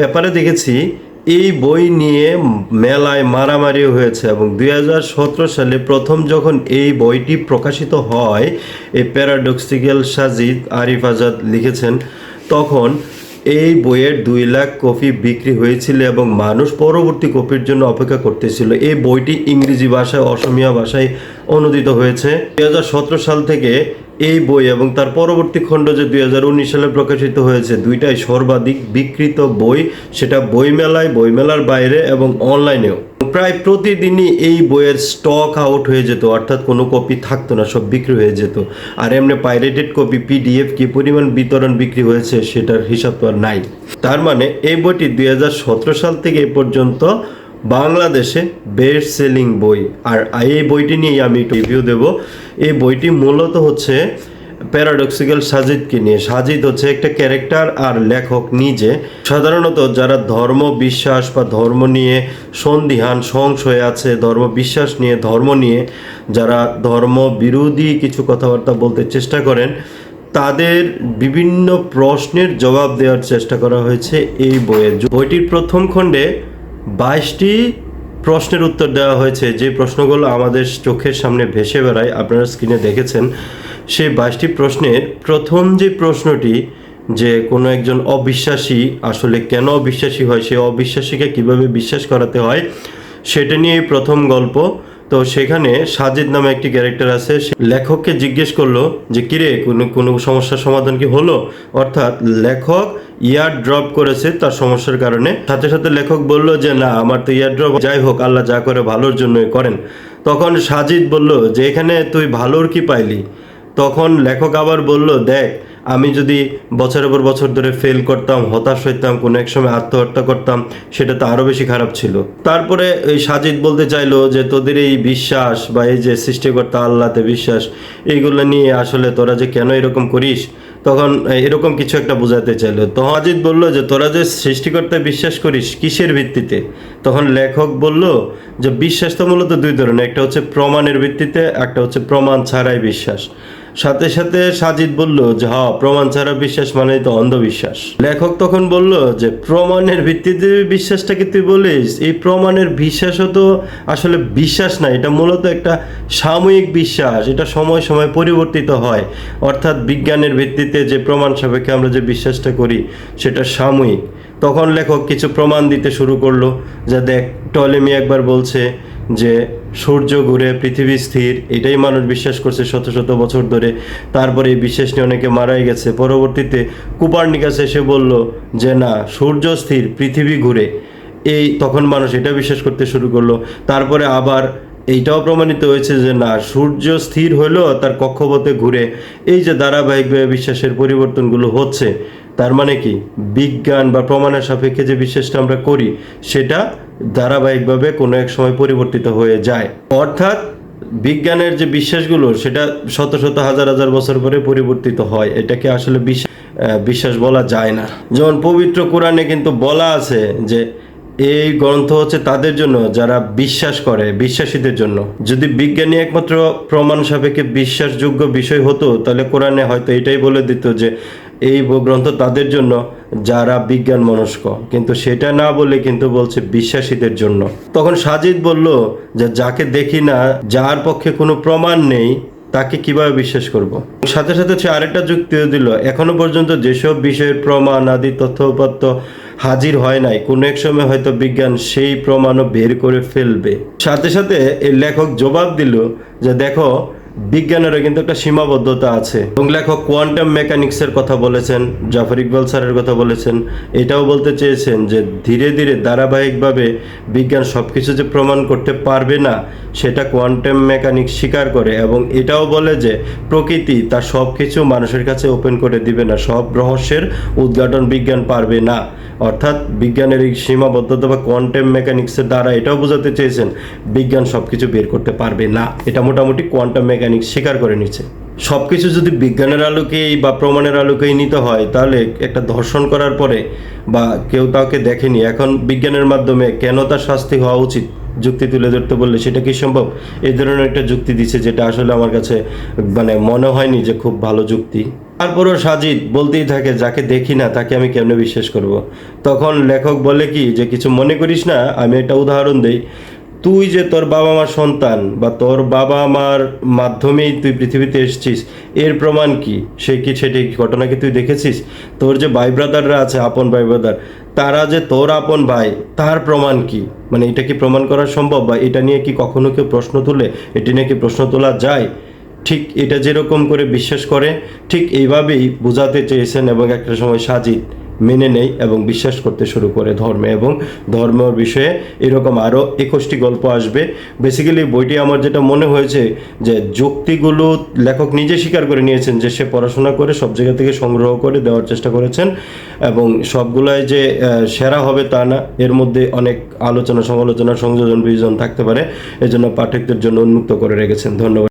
ব্যাপারে দেখেছি, এই বই নিয়ে মেলায় মারামারি হয়েছে এবং দুই হাজার সতেরো সালে প্রথম যখন এই বইটি প্রকাশিত হয়, এই প্যারাডক্সিক্যাল সাজিদ আরিফ আজাদ লিখেছেন, তখন এই বইয়ের দুই লাখ কপি বিক্রি হয়েছিল এবং মানুষ পরবর্তী কপির জন্য অপেক্ষা করতেছিল। এই বইটি ইংরেজি ভাষায়, অসমীয়া ভাষায় অনুদিত হয়েছে। দু হাজার সতেরো সাল থেকে এই বই এবং তার পরবর্তী খণ্ড যে দুই হাজার উনিশ সালে প্রকাশিত হয়েছে, দুইটাই সর্বাধিক বিকৃত বই। সেটা বইমেলায়, বইমেলার বাইরে এবং অনলাইনেও। প্রায় প্রতিদিনই এই বইয়ের স্টক আউট হয়ে যেত, অর্থাৎ কোনো কপি থাকতো না, সব বিক্রি হয়ে যেত। আর এমনি পাইরেটেড কপি পিডিএফ কি পরিমাণ বিতরণ বিক্রি হয়েছে সেটার হিসাব তো আর নাই। তার মানে এই বইটি দুই হাজার সতেরো সাল থেকে এ পর্যন্ত বাংলাদেশে বেস্ট সেলিং বই। আর এই বইটি নিয়ে আমি রিভিউ দেব। এই বইটি মূলত হচ্ছে প্যারাডক্সিক্যাল সাজিদকে নিয়ে। সাজিদ হচ্ছে একটা ক্যারেক্টার আর লেখক নিজে। সাধারণত যারা ধর্ম বিশ্বাস বা ধর্ম নিয়ে সন্দিহান, সংশয় আছে, ধর্ম বিশ্বাস নিয়ে, ধর্ম নিয়ে যারা ধর্ম বিরোধী কিছু কথাবার্তা বলতে চেষ্টা করেন, তাদের বিভিন্ন প্রশ্নের জবাব দেওয়ার চেষ্টা করা হয়েছে এই বইয়ের বইটির প্রথম খণ্ডে বাইশটি প্রশ্নের উত্তর দেওয়া হয়েছে। যে প্রশ্নগুলো আমাদের চোখের সামনে ভেসে বেড়ায়, আপনারা স্ক্রিনে দেখেছেন, সেই বাইশটি প্রশ্নের প্রথম যে প্রশ্নটি, যে কোনো একজন অবিশ্বাসী আসলে কেন অবিশ্বাসী হয়, সে অবিশ্বাসীকে কীভাবে বিশ্বাস করাতে হয়, সেটা নিয়ে প্রথম গল্প। তো সেখানে সাজিদ নামে একটি ক্যারেক্টার আছে, সে লেখককে জিজ্ঞেস করল যে, কিরে, কোনো কোনো সমস্যার সমাধান কি হলো? অর্থাৎ লেখক ইয়ার ড্রপ করেছে তার সমস্যার কারণে। সাথে সাথে লেখক বলল যে, না, আমার তো ইয়ার ড্রপ, যাই হোক, আল্লাহ যা করে ভালোর জন্যই করেন। তখন সাজিদ বলল যে, এখানে তুই ভালোর কি পাইলি? তখন লেখক আবার বলল, দেখ আমি যদি বছরের পর বছর ধরে ফেল করতাম, হতাশ হইতাম, কোনো এক সময় আত্মহত্যা করতাম, সেটা তো আরও বেশি খারাপ ছিল। তারপরে ওই সাজিদ বলতে চাইলো যে, তোদের এই বিশ্বাস বা এই যে সৃষ্টিকর্তা আল্লাহতে বিশ্বাস, এইগুলো নিয়ে আসলে তোরা যে কেন এরকম করিস? তখন এরকম কিছু একটা বোঝাতে চাইলো। তো আজিদ বলল যে, তোরা যে সৃষ্টিকর্তায় বিশ্বাস করিস কিসের ভিত্তিতে? তখন লেখক বলল যে, বিশ্বাস তো মূলত দুই ধরনের, একটা হচ্ছে প্রমাণের ভিত্তিতে, একটা হচ্ছে প্রমাণ ছাড়াই বিশ্বাস। সাথে সাথে সাজিদ বলল যে, হ, প্রমাণ ছাড়া বিশ্বাস মানেই তো অন্ধবিশ্বাস। লেখক তখন বলল যে, প্রমাণের ভিত্তিতে বিশ্বাসটাকে তুই বলিস? এই প্রমাণের বিশ্বাসও তো আসলে বিশ্বাস না, এটা মূলত একটা সাময়িক বিশ্বাস, এটা সময় সময় পরিবর্তিত হয়। অর্থাৎ বিজ্ঞানের ভিত্তিতে যে প্রমাণ সাপেক্ষে আমরা যে বিশ্বাসটা করি, সেটা সাময়িক। তখন লেখক কিছু প্রমাণ দিতে শুরু করল যে দেখ টলেমি একবার বলছে যে সূর্য ঘুরে পৃথিবী স্থির, এটাই মানুষ বিশ্বাস করছে শত শত বছর ধরে। তারপরে এই বিশ্বাস নিয়ে অনেকে মারাই গেছে। পরবর্তীতে কুপারনিকাস এসে বলল যে না, সূর্য স্থির, পৃথিবী ঘুরে। এই তখন মানুষ এটা বিশ্বাস করতে শুরু করল। তারপরে আবার এইটাও প্রমাণিত হয়েছে যে না, সূর্য স্থির হলেও তার কক্ষপথে ঘুরে। এই যে ধারাবাহিকভাবে বিশ্বাসের পরিবর্তনগুলো হচ্ছে। তার মানে কি? বিজ্ঞান বা প্রমাণের সাপেক্ষে যে বিশ্বাসটা আমরা করি, সেটা ধারাবাহিকভাবে কোনো এক সময় পরিবর্তিত হয়ে যায়। অর্থাৎ বিজ্ঞানের যে বিশ্বাসগুলো, সেটা শত শত হাজার হাজার বছর পরে পরিবর্তিত হয়। এটাকে আসলে বিশ্বাস বিশ্বাস বলা যায় না। যেমন পবিত্র কোরআনে কিন্তু বলা আছে যে, এই গ্রন্থ হচ্ছে তাদের জন্য, যারা বিশ্বাস করে, বিশ্বাসীদের জন্য। যদি বিজ্ঞানী একমাত্র প্রমাণ সাপেক্ষে বিশ্বাসযোগ্য বিষয় হতো, তাহলে কোরআনে হয়তো এটাই বলে দিত যে এই গ্রন্থ তাদের জন্য, যারা বিজ্ঞান মনস্ক কিন্তু সেটা না বলে কিন্তু বলছে বিশ্বাসীদের জন্য। তখন সাজিদ বলল যে, যাকে দেখি না, যার পক্ষে কোনো প্রমাণ নেই, তাকে কীভাবে বিশ্বাস করব? সাথে সাথে সে আরেকটা যুক্তিও দিল, এখনও পর্যন্ত যেসব বিষয়ের প্রমাণ আদি তথ্যপত্র হাজির হয় নাই, কোনো এক সময় হয়তো বিজ্ঞান সেই প্রমাণও বের করে ফেলবে। সাথে সাথে এই লেখক জবাব দিল যে, দেখো বিজ্ঞানেরও কিন্তু একটা সীমাবদ্ধতা আছে। এবং লেখক কোয়ান্টাম মেকানিক্সের কথা বলেছেন, জাফর ইকবাল স্যারের কথা বলেছেন। এটাও বলতে চেয়েছেন যে ধীরে ধীরে ধারাবাহিকভাবে বিজ্ঞান সব কিছু যে প্রমাণ করতে পারবে না সেটা কোয়ান্টাম মেকানিক্স স্বীকার করে এবং এটাও বলে যে প্রকৃতি তার সব কিছু মানুষের কাছে ওপেন করে দিবে না, সব রহস্যের উদ্ঘাটন বিজ্ঞান পারবে না। অর্থাৎ বিজ্ঞানের এই সীমাবদ্ধতা বা কোয়ান্টাম মেকানিক্সের দ্বারা এটাও বোঝাতে চেয়েছেন, বিজ্ঞান সব কিছু বের করতে পারবে না। এটা মোটামুটি কোয়ান্টাম মেকানিক্স স্বীকার করে নিচ্ছে। সব কিছু যদি বিজ্ঞানের আলোকেই বা প্রমাণের আলোকেই নিতে হয়, তাহলে একটা ধর্ষণ করার পরে বা কেউ তাকে দেখেনি, এখন বিজ্ঞানের মাধ্যমে কেন তার শাস্তি হওয়া উচিত? যুক্তি তুলে ধরতে বললে সেটা কি সম্ভব? এই ধরনের একটা যুক্তি দিছে যেটা আসলে আমার কাছে মানে মনে হয়নি যে খুব ভালো যুক্তি। তারপরও সাজিদ বলতেই থাকে, যাকে দেখি না, তাকে আমি কেমনে বিশ্বাস করব। তখন লেখক বলে কি, যে কিছু মনে করিস না, আমি একটা উদাহরণ দেই। তুই যে তোর বাবা মার সন্তান বা তোর বাবা মার মাধ্যমেই তুই পৃথিবীতে এসেছিস, এর প্রমাণ কি? সে কি সেটি ঘটনা কি তুই দেখেছিস? তোর যে ভাই ব্রাদাররা আছে, আপন ভাই ব্রাদার, তারা যে তোর আপন ভাই, তার প্রমাণ কি? মানে এটা কি প্রমাণ করা সম্ভব বা এটা নিয়ে কি কখনো কেউ প্রশ্ন তুলে? এটি নিয়ে কি প্রশ্ন তোলা যায়? ঠিক এটা যেরকম করে বিশ্বাস করে, ঠিক এইভাবেই বোঝাতে চেয়েছেন এবং একটা সময় সাজিদ। মেনে নেই এবং বিশ্বাস করতে শুরু করে ধর্মে এবং ধর্মের বিষয়ে এরকম আরও একুশটি গল্প আসবে। বেসিক্যালি বইটি আমার যেটা মনে হয়েছে যে যুক্তিগুলো লেখক নিজে স্বীকার করে নিয়েছেন যে সে পড়াশোনা করে সব জায়গা থেকে সংগ্রহ করে দেওয়ার চেষ্টা করেছেন এবং সবগুলাই যে সেরা হবে তা না। এর মধ্যে অনেক আলোচনা, সমালোচনা, সংযোজন, বিয়োজন থাকতে পারে। এজন্য পাঠকদের জন্য উন্মুক্ত করে রেখেছেন। ধন্যবাদ।